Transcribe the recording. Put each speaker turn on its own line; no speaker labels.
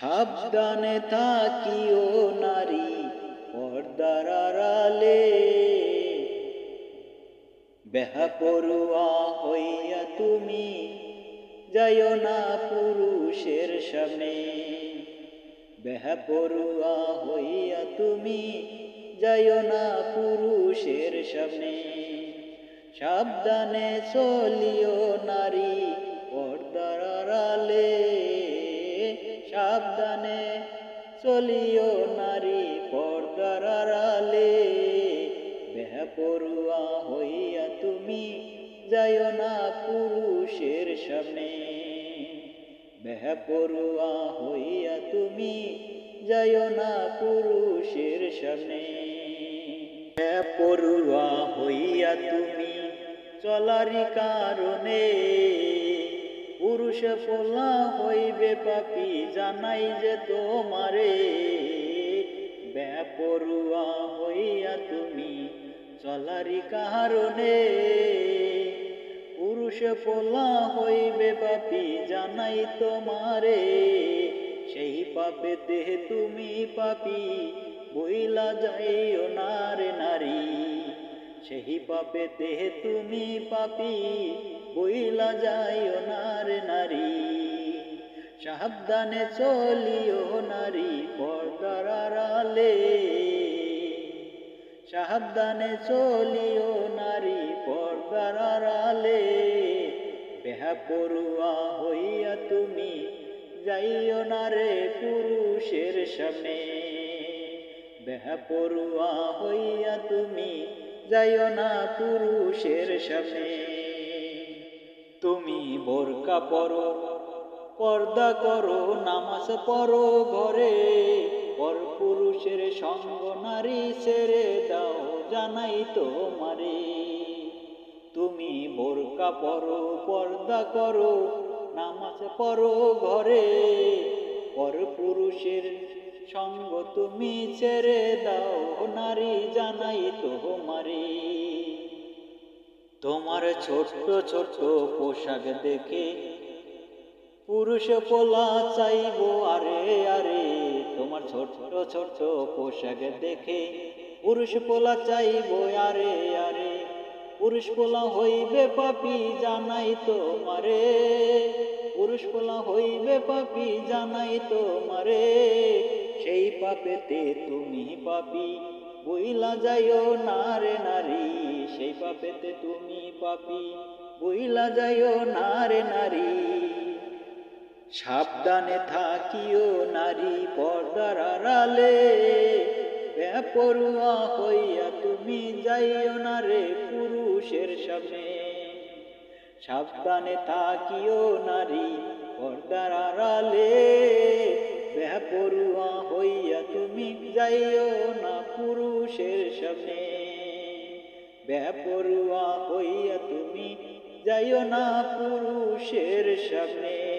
সাবধানে থাকিও নারী পর্দার আড়ালে। বেহাপরুয়া হইয়া তুমি যাইও না পুরুষের সামনে। বেহাপরুয়া হইয়া তুমি যাইও না পুরুষের সামনে। সাবধানে চলিও নারী চলিও নারী পর্দার আড়ালে। বেহাপরুয়া হইয়া তুমি যাইও না পুরুষের সামনে। বেহাপরুয়া হইয়া তুমি যাইও না পুরুষের সামনে। বেপরুয়া হইয়া তুমি চলারি কারণে পুরুষ পোলা হইবে পাপি, জানাই যে তোমারে। বেপরুয়া হইয়া তুমি চলারি কারণে। পুরুষ পোলা হইবে পাপি, জানাই তোমারে। সেই পাপেতে তুমি পাপি, বইলা যাইও নারে নারী। সেই পাপেতে তুমি পাপি, বইলা যাইও নারে নারী। সাবধানে চলিও নারী পর্দার আড়ালে। সাবধানে চলিও নারী পর্দার আড়ালে। বেহাপরুয়া হইয়া তুমি যাইও না রে পুরুষের সামনে। বেহাপরুয়া হইয়া তুমি যাইও না পুরুষের সামনে। তুমি বোরকা পরো, পর্দা করো, নামাজ পড়ো ঘরে। পর পুরুষের সঙ্গ নারী ছেড়ে দাও, জানাই তোমারে। তুমি বোরকা পরো, পর্দা করো, নামাজ পড়ো ঘরে। পর পুরুষের সঙ্গ তুমি ছেড়ে দাও জানাই তোমারে। তোমার ছোট্ট ছোট্ট পোশাক দেখে পুরুষ পোলা চাইব, আরে আরে। তোমার ছোট্ট ছোট্ট পোশাক দেখে পুরুষ পোলা চাইব, আরে আরে। পুরুষ পোলা হইবে পাপি, জানাই তোমারে। পুরুষ পোলা হইবে পাপি, জানাই তোমারে। সেই পাপেতে তুমি পাপি বইলা যাইও নারে নারী, সেই পাপেতে তুমি পাপি। বইলা যাইও নারে নারী, সাবধানে থাকিও নারী পর্দার আড়ালে। বেপরুয়া হইয়া তুমি যাইও না রে পুরুষের সামনে। সাবধানে থাকিও নারী পর্দার আড়ালে। বেপরুয়া হইয়া তুমি যাইও না পুরুষের সামনে। বেপরুয়া হইয়া তুমি যাইও না পুরুষের সামনে।